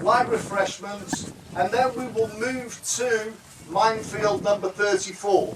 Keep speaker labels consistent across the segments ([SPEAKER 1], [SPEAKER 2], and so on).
[SPEAKER 1] Light refreshments, and then we will move to minefield number 34.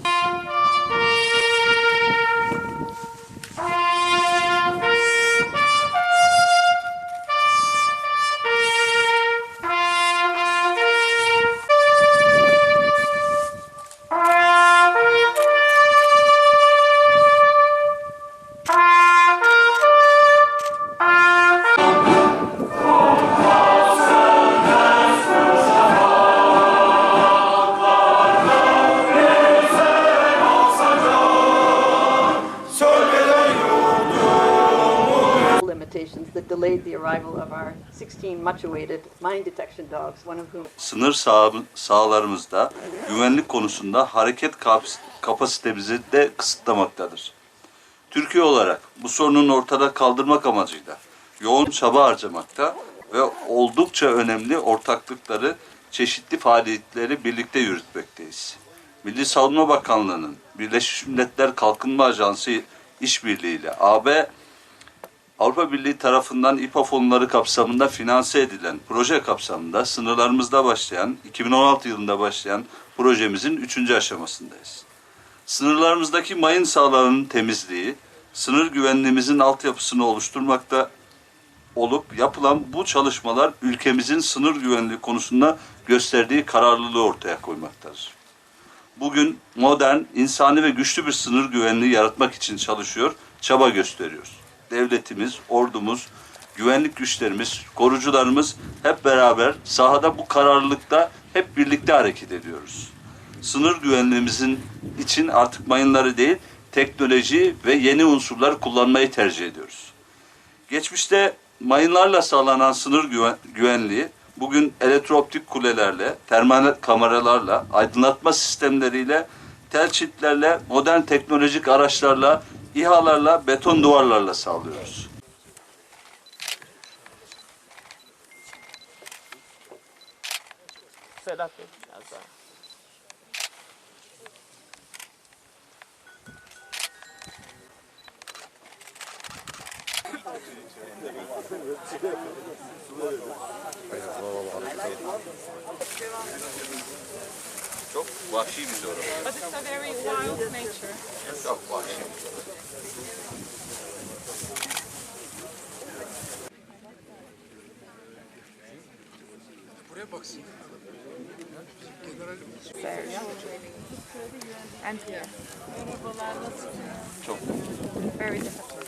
[SPEAKER 2] limitations that delayed the arrival of our 16 much-awaited mine detection dogs, one of whom
[SPEAKER 3] Sınır sağ, sahalarımızda güvenlik konusunda hareket kaps- kapasitemizi de kısıtlamaktadır. Türkiye olarak bu sorunun ortada kaldırmak amacıyla yoğun çaba harcamakta ve oldukça önemli ortaklıkları, çeşitli faaliyetleri birlikte yürütmekteyiz. Milli Savunma Bakanlığı'nın Birleşmiş Milletler Kalkınma Ajansı işbirliğiyle AB Avrupa Birliği tarafından İPA fonları kapsamında finanse edilen proje kapsamında sınırlarımızda başlayan, 2016 yılında başlayan projemizin 3. aşamasındayız. Sınırlarımızdaki mayın sahalarının temizliği, sınır güvenliğimizin altyapısını oluşturmakta olup yapılan bu çalışmalar ülkemizin sınır güvenliği konusunda gösterdiği kararlılığı ortaya koymaktadır. Bugün modern, insani ve güçlü bir sınır güvenliği yaratmak için çalışıyor, çaba gösteriyoruz. Devletimiz, ordumuz, güvenlik güçlerimiz, korucularımız hep beraber sahada bu kararlılıkta hep birlikte hareket ediyoruz. Sınır güvenliğimizin için artık mayınları değil, teknoloji ve yeni unsurlar kullanmayı tercih ediyoruz. Geçmişte mayınlarla sağlanan sınır güven- güvenliği bugün elektrooptik kulelerle, termal kameralarla, aydınlatma sistemleriyle, tel çitlerle, modern teknolojik araçlarla, İHA'larla, beton duvarlarla sağlıyoruz.
[SPEAKER 4] Sedat Bey biraz daha.
[SPEAKER 3] Çok vahşi bir coğrafya.
[SPEAKER 5] But it's a very wild nature.
[SPEAKER 3] Çok vahşi.
[SPEAKER 5] And here.
[SPEAKER 3] Çok.
[SPEAKER 5] Very difficult.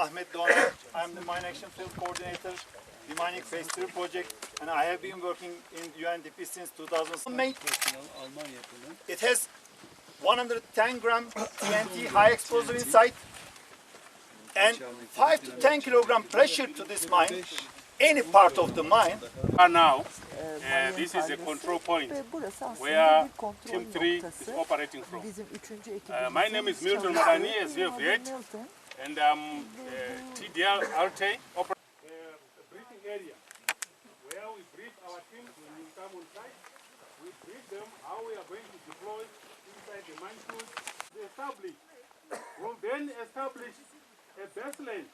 [SPEAKER 6] Ahmet Doğan. I'm the Mine Action Field Coordinator, the Mining Phase 3 project, and I have been working in UNDP since 2000. It has 110 gram TNT high explosive inside and 5 to 10 kilogram pressure to this mine, any part of the mine.
[SPEAKER 7] And Now, uh, this is a control point where Team 3 is operating from. Uh, my name is Milton Madani, have heard and I'm uh, TDL RT, oper- uh, briefing area, where we brief our team when we come on site. We brief them how we are going to deploy inside the mine tools. They establish, will then establish a baseline.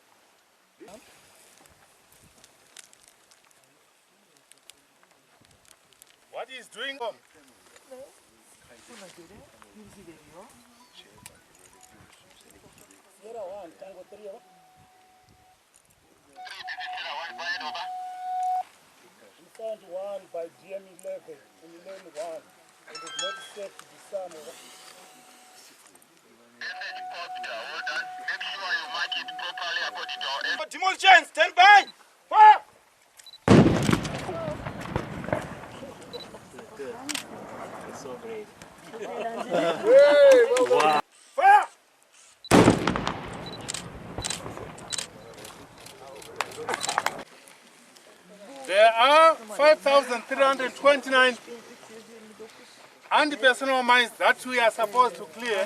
[SPEAKER 7] What he's doing,
[SPEAKER 8] 들어와 깔고 들여
[SPEAKER 7] We found one by DM11 in lane 1 and it's not safe to be
[SPEAKER 6] somewhere.
[SPEAKER 7] Make sure you mark it properly according to our... Demolition! Stand by! Fire! so great. hey, well wow. 5,329 anti-personal mines that we are supposed to clear.